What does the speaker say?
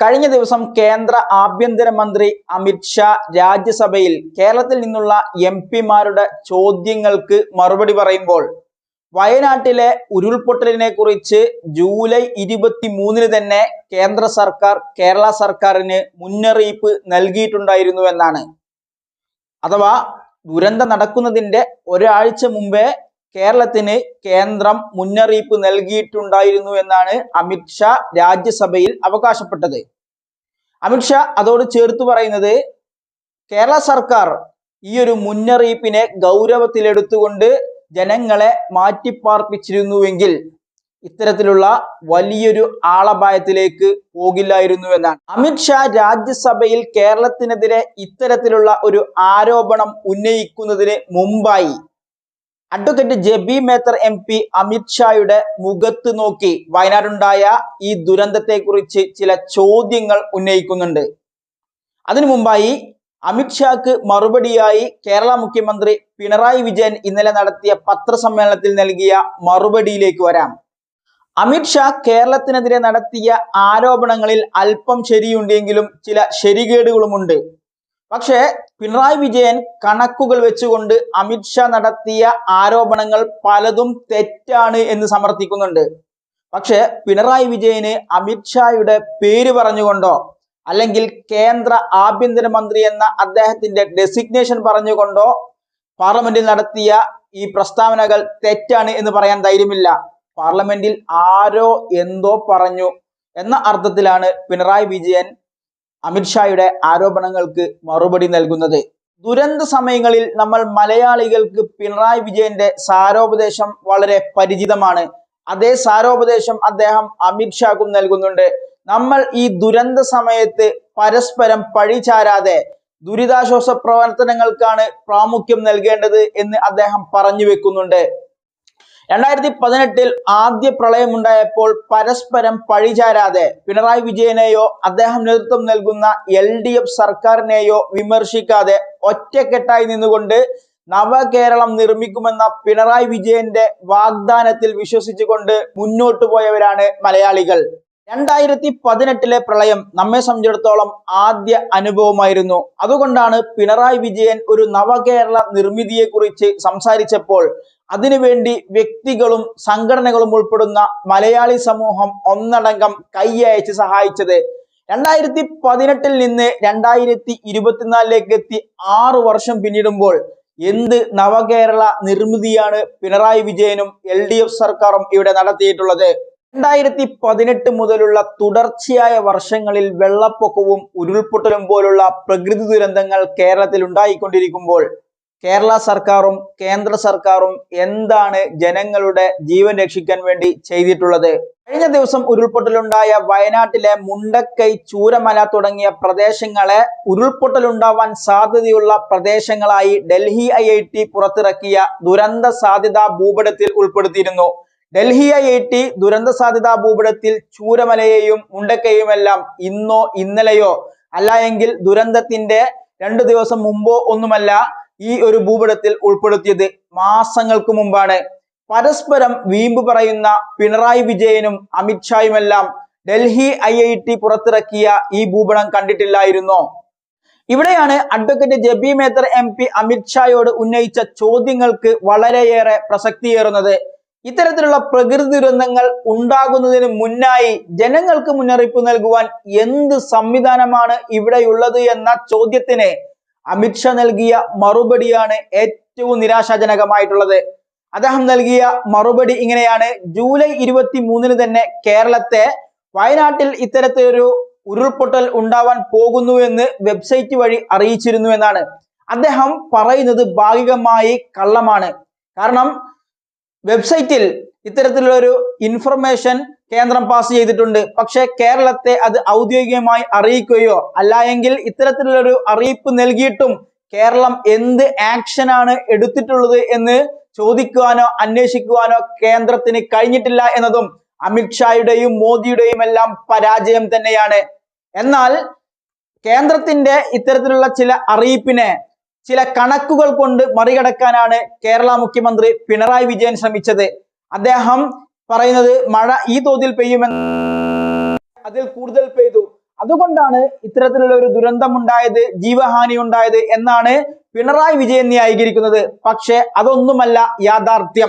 കഴിഞ്ഞ ദിവസം കേന്ദ്ര ആഭ്യന്തരമന്ത്രി അമിത്ഷാ രാജ്യസഭയിൽ കേരളത്തിൽ നിന്നുള്ള എം പിമാരുടെ ചോദ്യങ്ങൾക്ക് മറുപടി പറയുമ്പോൾ വയനാട്ടിലെ ഉരുൾപൊട്ടലിനെ കുറിച്ച് ജൂലൈ ഇരുപത്തി മൂന്നിന് തന്നെ കേന്ദ്ര സർക്കാർ കേരള സർക്കാരിന് മുന്നറിയിപ്പ് നൽകിയിട്ടുണ്ടായിരുന്നു എന്നാണ്. അഥവാ ദുരന്തം നടക്കുന്നതിന്റെ ഒരാഴ്ച മുമ്പേ കേരളത്തിന് കേന്ദ്രം മുന്നറിയിപ്പ് നൽകിയിട്ടുണ്ടായിരുന്നു എന്നാണ് അമിത്ഷാ രാജ്യസഭയിൽ അവകാശപ്പെട്ടത്. അമിത്ഷാ അതോട് ചേർത്ത് പറയുന്നത് കേരള സർക്കാർ ഈ ഒരു മുന്നറിയിപ്പിനെ ഗൗരവത്തിലെടുത്തുകൊണ്ട് ജനങ്ങളെ മാറ്റിപ്പാർപ്പിച്ചിരുന്നുവെങ്കിൽ ഇത്തരത്തിലുള്ള വലിയൊരു ആളപായത്തിലേക്ക് പോകില്ലായിരുന്നു എന്നാണ്. അമിത്ഷാ രാജ്യസഭയിൽ കേരളത്തിനെതിരെ ഇത്തരത്തിലുള്ള ഒരു ആരോപണം ഉന്നയിക്കുന്നതിന് മുമ്പായി advocate Jebi Mather M P അമിത്ഷായുടെ മുഖത്ത് നോക്കി വയനാടുണ്ടായ ഈ ദുരന്തത്തെ കുറിച്ച് ചില ചോദ്യങ്ങൾ ഉന്നയിക്കുന്നുണ്ട്. അതിനു മുമ്പായി അമിത്ഷാക്ക് മറുപടിയായി കേരള മുഖ്യമന്ത്രി പിണറായി വിജയൻ ഇന്നലെ നടത്തിയ പത്രസമ്മേളനത്തിൽ നൽകിയ മറുപടിയിലേക്ക് വരാം. അമിത്ഷാ കേരളത്തിനെതിരെ നടത്തിയ ആരോപണങ്ങളിൽ അല്പം ശരിയുണ്ടെങ്കിലും ചില ശരികേടുകളുമുണ്ട്. പക്ഷേ പിണറായി വിജയൻ കണക്കുകൾ വെച്ചുകൊണ്ട് അമിത്ഷാ നടത്തിയ ആരോപണങ്ങൾ പലതും തെറ്റാണ് എന്ന് സമർത്ഥിക്കുന്നുണ്ട്. പക്ഷേ പിണറായി വിജയന് അമിത്ഷായുടെ പേര് പറഞ്ഞുകൊണ്ടോ അല്ലെങ്കിൽ കേന്ദ്ര ആഭ്യന്തരമന്ത്രി എന്ന അദ്ദേഹത്തിന്റെ ഡെസിഗ്നേഷൻ പറഞ്ഞുകൊണ്ടോ പാർലമെന്റിൽ നടത്തിയ ഈ പ്രസ്താവനകൾ തെറ്റാണ് എന്ന് പറയാൻ ധൈര്യമില്ല. പാർലമെന്റിൽ ആരോ എന്തോ പറഞ്ഞു എന്ന അർത്ഥത്തിലാണ് പിണറായി വിജയൻ അമിത്ഷായുടെ ആരോപണങ്ങൾക്ക് മറുപടി നൽകുന്നത്. ദുരന്ത സമയങ്ങളിൽ നമ്മൾ മലയാളികൾക്ക് പിണറായി വിജയന്റെ സാരോപദേശം വളരെ പരിചിതമാണ്. അതേ സാരോപദേശം അദ്ദേഹം അമിത്ഷാക്കും നൽകുന്നുണ്ട്. നമ്മൾ ഈ ദുരന്ത സമയത്ത് പരസ്പരം പഴിചാരാതെ ദുരിതാശ്വാസ പ്രവർത്തനങ്ങൾക്കാണ് പ്രാമുഖ്യം നൽകേണ്ടത് എന്ന് അദ്ദേഹം പറഞ്ഞു വെക്കുന്നുണ്ട്. രണ്ടായിരത്തി പതിനെട്ടിൽ ആദ്യ പ്രളയമുണ്ടായപ്പോൾ പരസ്പരം പഴിചാരാതെ പിണറായി വിജയനെയോ അദ്ദേഹം നേതൃത്വം നൽകുന്ന എൽ ഡി എഫ് സർക്കാരിനെയോ വിമർശിക്കാതെ ഒറ്റക്കെട്ടായി നിന്നുകൊണ്ട് നവകേരളം നിർമ്മിക്കുമെന്ന പിണറായി വിജയന്റെ വാഗ്ദാനത്തിൽ വിശ്വസിച്ചുകൊണ്ട് മുന്നോട്ടു പോയവരാണ് മലയാളികൾ. രണ്ടായിരത്തി പതിനെട്ടിലെ പ്രളയം നമ്മെ സംബന്ധിച്ചിടത്തോളം ആദ്യ അനുഭവമായിരുന്നു. അതുകൊണ്ടാണ് പിണറായി വിജയൻ ഒരു നവകേരള നിർമ്മിതിയെക്കുറിച്ച് സംസാരിച്ചപ്പോൾ അതിനുവേണ്ടി വ്യക്തികളും സംഘടനകളും ഉൾപ്പെടുന്ന മലയാളി സമൂഹം ഒന്നടങ്കം കൈയയച്ച് സഹായിച്ചത് രണ്ടായിരത്തി പതിനെട്ടിൽ നിന്ന് രണ്ടായിരത്തി ഇരുപത്തിനാലിലേക്ക് എത്തി ആറു വർഷം പിന്നിടുമ്പോൾ എന്ത് നവകേരള നിർമ്മിതിയാണ് പിണറായി വിജയനും എൽ സർക്കാരും ഇവിടെ നടത്തിയിട്ടുള്ളത്? രണ്ടായിരത്തി പതിനെട്ട് മുതലുള്ള തുടർച്ചയായ വർഷങ്ങളിൽ വെള്ളപ്പൊക്കവും ഉരുൾപൊട്ടലും പോലുള്ള പ്രകൃതി ദുരന്തങ്ങൾ കേരളത്തിൽ ഉണ്ടായിക്കൊണ്ടിരിക്കുമ്പോൾ കേരള സർക്കാരും കേന്ദ്ര സർക്കാരും എന്താണ് ജനങ്ങളുടെ ജീവൻ രക്ഷിക്കാൻ വേണ്ടി ചെയ്തിട്ടുള്ളത്? കഴിഞ്ഞ ദിവസം ഉരുൾപൊട്ടലുണ്ടായ വയനാട്ടിലെ മുണ്ടക്കൈ ചൂരമല തുടങ്ങിയ പ്രദേശങ്ങളെ ഉരുൾപൊട്ടലുണ്ടാവാൻ സാധ്യതയുള്ള പ്രദേശങ്ങളായി ഡൽഹി ഐ പുറത്തിറക്കിയ ദുരന്ത സാധ്യതാ ഭൂപടത്തിൽ ഉൾപ്പെടുത്തിയിരുന്നു. ഡൽഹി ഐ ഐ ടി ദുരന്ത സാധ്യതാ ഭൂപടത്തിൽ ചൂരമലയെയും മുണ്ടക്കയുമെല്ലാം ഇന്നോ ഇന്നലെയോ അല്ല എങ്കിൽ ദുരന്തത്തിന്റെ രണ്ടു ദിവസം മുമ്പോ ഒന്നുമല്ല ഈ ഒരു ഭൂപടത്തിൽ ഉൾപ്പെടുത്തിയത് മാസങ്ങൾക്ക് മുമ്പാണ്. പരസ്പരം വീമ്പ് പറയുന്ന പിണറായി വിജയനും അമിത്ഷായുമെല്ലാം ഡൽഹി ഐ ഐ ടി പുറത്തിറക്കിയ ഈ ഭൂപടം കണ്ടിട്ടില്ലായിരുന്നോ? ഇവിടെയാണ് advocate Jebi Mather M P അമിത്ഷായോട് ഉന്നയിച്ച ചോദ്യങ്ങൾക്ക് വളരെയേറെ പ്രസക്തിയേറുന്നത്. ഇത്തരത്തിലുള്ള പ്രകൃതി ദുരന്തങ്ങൾ ഉണ്ടാകുന്നതിന് മുന്നായി ജനങ്ങൾക്ക് മുന്നറിയിപ്പ് നൽകുവാൻ എന്ത് സംവിധാനമാണ് ഇവിടെയുള്ളത് എന്ന ചോദ്യത്തിന് അമിത്ഷാ നൽകിയ മറുപടിയാണ് ഏറ്റവും നിരാശാജനകമായിട്ടുള്ളത്. അദ്ദേഹം നൽകിയ മറുപടി ഇങ്ങനെയാണ്. ജൂലൈ ഇരുപത്തി മൂന്നിന് തന്നെ കേരളത്തെ വയനാട്ടിൽ ഇത്തരത്തിലൊരു ഉരുൾപൊട്ടൽ ഉണ്ടാവാൻ പോകുന്നു എന്ന് വെബ്സൈറ്റ് വഴി അറിയിച്ചിരുന്നു എന്നാണ്. അദ്ദേഹം പറയുന്നത് ഭാഗികമായി കള്ളമാണ്. കാരണം വെബ്സൈറ്റിൽ ഇത്തരത്തിലുള്ളൊരു ഇൻഫർമേഷൻ കേന്ദ്രം പാസ് ചെയ്തിട്ടുണ്ട്. പക്ഷേ കേരളത്തെ അത് ഔദ്യോഗികമായി അറിയിക്കുകയോ അല്ല എങ്കിൽ ഇത്തരത്തിലുള്ളൊരു അറിയിപ്പ് നൽകിയിട്ടും കേരളം എന്ത് ആക്ഷനാണ് എടുത്തിട്ടുള്ളത് എന്ന് ചോദിക്കുവാനോ അന്വേഷിക്കുവാനോ കേന്ദ്രത്തിന് കഴിഞ്ഞിട്ടില്ല എന്നതും അമിത്ഷായുടെയും മോദിയുടെയും എല്ലാം പരാജയം തന്നെയാണ്. എന്നാൽ കേന്ദ്രത്തിന്റെ ഇത്തരത്തിലുള്ള ചില അറിയിപ്പിനെ ചില കണക്കുകൾ കൊണ്ട് മറികടക്കാനാണ് കേരള മുഖ്യമന്ത്രി പിണറായി വിജയൻ ശ്രമിച്ചത്. അദ്ദേഹം പറയുന്നത് മഴ ഈ തോതിൽ പെയ്യുമെന്ന് അതിൽ കൂടുതൽ പെയ്തു. അതുകൊണ്ടാണ് ഇത്തരത്തിലുള്ള ഒരു ദുരന്തം ഉണ്ടായത് ജീവഹാനി ഉണ്ടായത് എന്നാണ് പിണറായി വിജയൻ ന്യായീകരിക്കുന്നത്. പക്ഷേ അതൊന്നുമല്ല യാഥാർത്ഥ്യം.